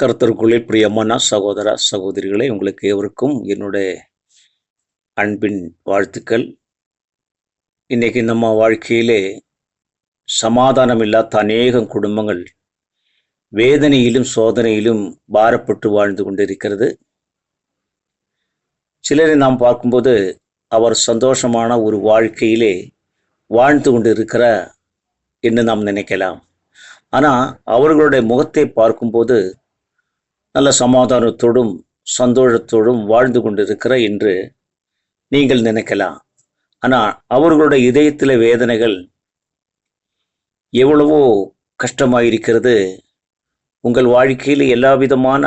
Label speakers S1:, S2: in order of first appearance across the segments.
S1: கருத்தருக்குள்ளே பிரியமான சகோதர சகோதரிகளை உங்களுக்கு எவருக்கும் என்னுடைய அன்பின் வாழ்த்துக்கள். இன்னைக்கு நம்ம வாழ்க்கையிலே சமாதானம் இல்லாத அநேகம் குடும்பங்கள் வேதனையிலும் சோதனையிலும் பாரப்பட்டு வாழ்ந்து கொண்டிருக்கிறது. சிலரை நாம் பார்க்கும்போது அவர் சந்தோஷமான ஒரு வாழ்க்கையிலே வாழ்ந்து கொண்டு இருக்கிற என்று நாம் நினைக்கலாம். ஆனால் அவர்களுடைய முகத்தை பார்க்கும்போது நல்ல சமாதானத்தோடும் சந்தோஷத்தோடும் வாழ்ந்து கொண்டிருக்கிற என்று நீங்கள் நினைக்கலாம். ஆனால் அவர்களுடைய இதயத்தில் வேதனைகள் எவ்வளவோ கஷ்டமாயிருக்கிறது. உங்கள் வாழ்க்கையில் எல்லா விதமான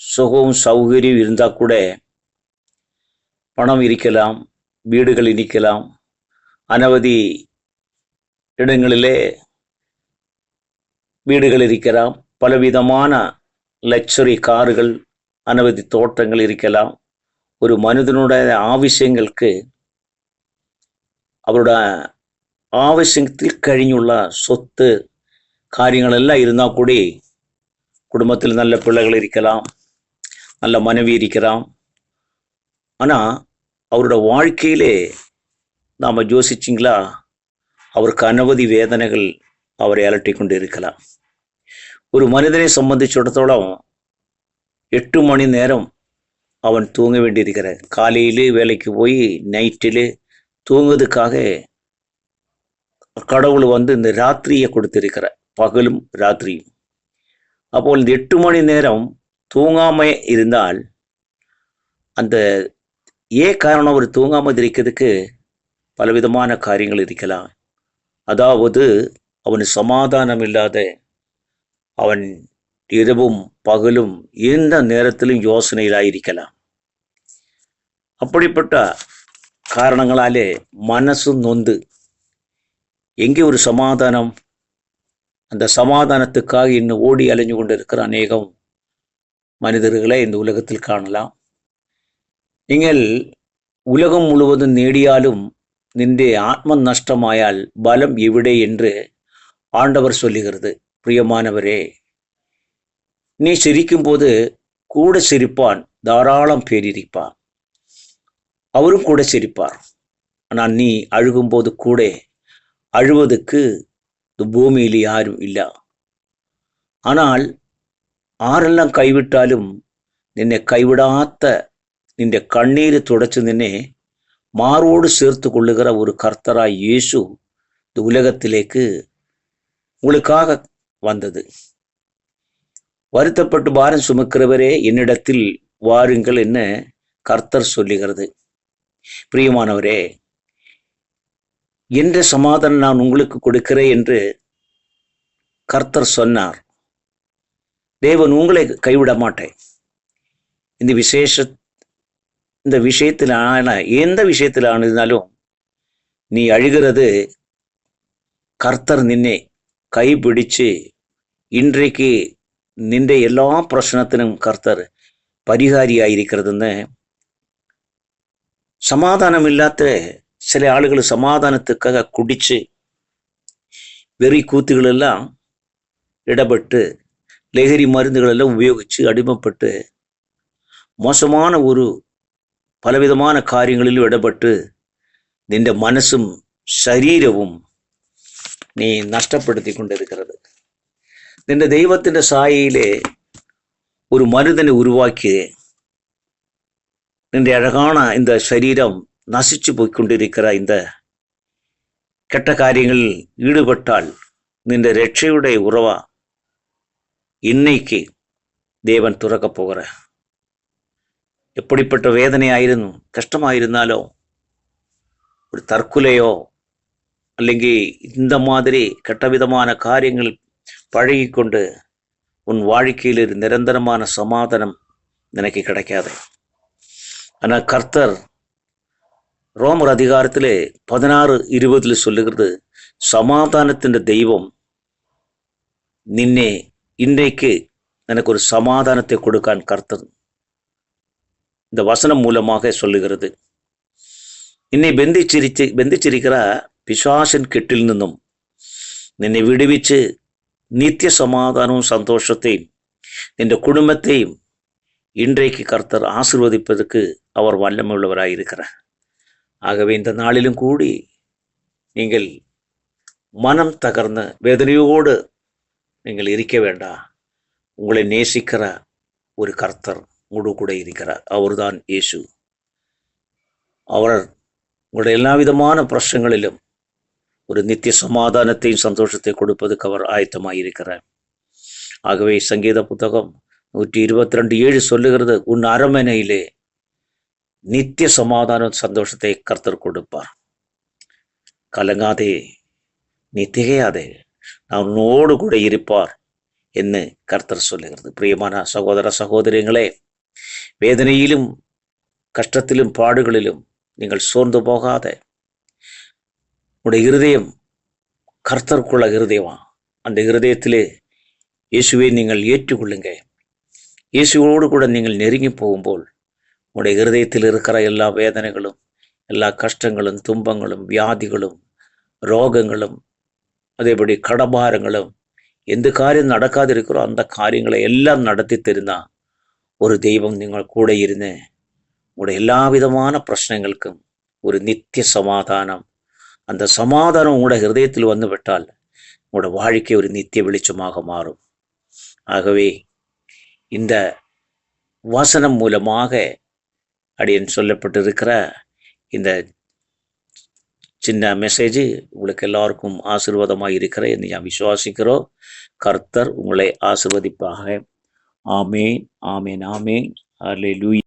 S1: சுகம் சௌகரியம் இருந்தால் கூட பணம் இருக்கலாம் வீடுகள் இருக்கலாம் அனவதி இடங்களிலே வீடுகள் இருக்கலாம். பலவிதமான ലക്ഷറി കാറുകൾ അനവധി തോട്ടങ്ങൾ ഇരിക്കലാം ഒരു മനുഷ്യനുടെ ആവശ്യങ്ങൾക്ക് അവരുടെ ആവശ്യത്തിൽ കഴിഞ്ഞുള്ള സ്വത്ത് കാര്യങ്ങളെല്ലാം ഇരുന്നാൽ കൂടി കുടുംബത്തിൽ നല്ല പിള്ളകൾ ഇരിക്കലാം நல்ல மனைவி இருக்கிறான் ஆனால் அவரோட வாழ்க்கையிலே நாம் யோசிச்சிங்களா அவருக்கு அனவதி வேதனைகள் அவரை அலட்டி கொண்டு இருக்கலாம் ஒரு மனிதனை சம்பந்திச்சிடத்தோളം எட்டு மணி நேரம் அவன் தூங்க வேண்டியிருக்கிற காலையில் வேலைக்கு போய் நைட்டில் தூங்குவதுக்காக கடவுள் வந்து இந்த ராத்திரியை கொடுத்திருக்கிற பகலும் ராத்திரியும் அப்போ இந்த எட்டு மணி நேரம் தூங்காம இருந்தால் அந்த ஏன் காரணம் அவர் தூங்காமல் இருக்கிறதுக்கு பலவிதமான காரியங்கள் இருக்கலாம் அதாவது அவன் சமாதானம் இல்லாத அவன் இரவும் பகலும் எந்த நேரத்திலும் யோசனையிலாயிருக்கலாம். அப்படிப்பட்ட காரணங்களாலே மனசு நொந்து எங்கே ஒரு சமாதானம்? அந்த சமாதானத்துக்காக இன்னும் ஓடி அலைஞ்சு கொண்டு இருக்கிற அநேகம் மனிதர்களை இந்த உலகத்தில் காணலாம். நீங்கள் உலகம் முழுவதும் நேடியாலும் நின்றே ஆத்ம நஷ்டமாயால் பலம் எவிடே என்று ஆண்டவர் சொல்லுகிறது. பிரியமானவரே நீ சிரிக்கும்போது கூட சிரிப்பான் தாராளம் பேர் இருப்பான் அவரும் கூட சிரிப்பார். ஆனால் நீ அழுகும்போது கூட அழுவதுக்கு இந்த பூமியில் யாரும் இல்லை. ஆனால் ആരെല്ലാം കൈവിട്ടാലും നിന്നെ കൈവിടാത്ത നിന്റെ കണ്ണീര് തുടച്ചു നിന്നെ മാറോട് ചേർത്ത് കൊള്ളുകിற ഒരു കർത്തറായ യേശു ഉലകത്തിലേക്ക് ഉളുക്കാക வந்தது. வருத்தப்பட்டு பாரம் சுமக்கிறவரே என்னிடத்தில் வாருங்கள் என்ன கர்த்தர் சொல்லுகிறது. பிரியமானவரே என்ற சமாதானம் நான் உங்களுக்கு கொடுக்கிறேன் என்று கர்த்தர் சொன்னார். தேவன் உங்களை கைவிட மாட்டேன் இந்த விசேஷ இந்த விஷயத்தில் ஆன எந்த விஷயத்தில் ஆனதுனாலும் நீ அழுகிறது கர்த்தர் நின்னே. கைப்பிடிச்சு இன்றைக்கு നിന്റെ എല്ലാ പ്രശ്നത്തിനും കർത്തർ പരിഹാരിയായിരിക്കരുതെന്ന് സമാധാനമില്ലാത്ത ചില ആളുകൾ സമാധാനത്തിക്കാക കുടിച്ച് വെറിക്കൂത്തുകളെല്ലാം ഇടപെട്ട് ലഹരി മരുന്നുകളെല്ലാം ഉപയോഗിച്ച് അടിമപ്പെട്ട് മോശമാണ് ഒരു പലവിധமான കാര്യങ്ങളിലും ഇടപെട്ട് നിന്റെ മനസ്സും ശരീരവും നീ നഷ്ടപ്പെടുത്തിക്കൊണ്ടിരിക്കുന്നത്. നിന്റെ ദൈവത്തിന്റെ സായിയിലെ ഒരു മനുതനെ ഉരുവാക്കി നിന്റെ അഴകാണ இந்த ശരീരം നശിച്ചു പോയിക്കൊണ്ടിരിക്കുന്ന இந்த കെട്ട കാര്യങ്ങളിൽ ഈടുപെട്ടാൽ നിന്റെ രക്ഷയുടെ ഉറവ ഇന്നേക്ക് ദേവൻ തുറക്കപ്പോകറ എപ്പടിപ്പെട്ട വേദനയായിരുന്നു കഷ്ടമായിരുന്നാലോ? ഒരു തർക്കുലയോ അല്ലെങ്കിൽ இந்த மாதிரி கெட்டவிதமான காரியங்கள் பழகிக்கொண்டு உன் வாழ்க்கையில் ஒரு நிரந்தரமான சமாதானம் நினைக்க கிடைக்காது ஆனால் கர்த்தர் ரோமர் அதிகாரத்திலே பதினாறு இருபதில் சொல்லுகிறது சமாதானத்தின் தெய்வம் നിന്നെ இன்றைக்கு எனக்கு ஒரு சமாதானத்தை கொடுக்கான் கர்த்தர் இந்த வசனம் மூலமாக சொல்லுகிறது നിന്നെ ബന്ധിച്ചിരിച്ച് ബന്ധിച്ചിരിക്കുന്ന പിശാശൻ കെട്ടിൽ നിന്നും നിന്നെ വിടുവിച്ച് നിത്യസമാധാനവും സന്തോഷത്തെയും இந்த குடும்பத்தையும் இன்றைக்கு கர்த்தர் ஆசிர்வதிப்பதற்கு அவர் வல்லமுள்ளவராய் இருக்கிறார் ஆகவே இந்த நாளிலும் கூடி நீங்கள் மனம் தகர்ந்த வேதனையோடு நீங்கள் இருக்க வேண்டாம் உங்களை நேசிக்கிற ஒரு கர்த்தர் முழு கூட இருக்கிறார் அவர்தான் இயேசு அவர் உங்களுடைய எல்லா விதமான பிரச்சனைகளிலும் ஒரு நித்திய சமாதானத்தையும் சந்தோஷத்தை கொடுப்பதுக்கு அவர் ஆயத்தமாயிருக்கிறார். ஆகவே சங்கீத புத்தகம் நூற்றி இருபத்தி ரெண்டு ஏழு சொல்லுகிறது உன் அரமனையிலே நித்திய சமாதான சந்தோஷத்தை கர்த்தர் கொடுப்பார். கலங்காதே நீ திகையாதே நான் உன்னோடு கூட இருப்பார் என்று கர்த்தர் சொல்லுகிறது. பிரியமான சகோதர சகோதரிகளே வேதனையிலும் கஷ்டத்திலும் பாடுகளிலும் நீங்கள் சோர்ந்து போகாத. உடைய இருதயம் கர்த்தருக்குள்ள இருதயமா? அந்த இருதயத்திலே இயேசுவை நீங்கள் ஏற்றுக்கொள்ளுங்க இயேசுவோடு கூட நீங்கள் நெருங்கி போகும்போல் உடைய இருதயத்தில் இருக்கிற எல்லா வேதனைகளும் எல்லா கஷ்டங்களும் துன்பங்களும் வியாதிகளும் ரோகங்களும் அதேபடி கடபாரங்களும் எந்த காரியம் நடக்காதிருக்கிறோ அந்த காரியங்களை எல்லாம் நடத்தி தெரிந்தா ஒரு தெய்வம் நீங்கள் கூட இருந்து உங்களுடைய எல்லா விதமான பிரச்சனைகளுக்கும் ஒரு நித்திய சமாதானம் அந்த சமாதானம் உங்களோட ஹிருதயத்தில் வந்து விட்டால் உங்களோட வாழ்க்கை ஒரு நித்திய வெளிச்சமாக மாறும். ஆகவே இந்த வசனம் மூலமாக அப்படின்னு சொல்லப்பட்டிருக்கிற இந்த சின்ன மெசேஜ் உங்களுக்கு எல்லாருக்கும் ஆசீர்வாதமாக இருக்கிற என்று நான் விசுவாசிக்கிறோம் கர்த்தர் உங்களை ஆசிர்வதிப்பாக ஆமேன் ஆமேன் ஆமேன். அல்லேலூயா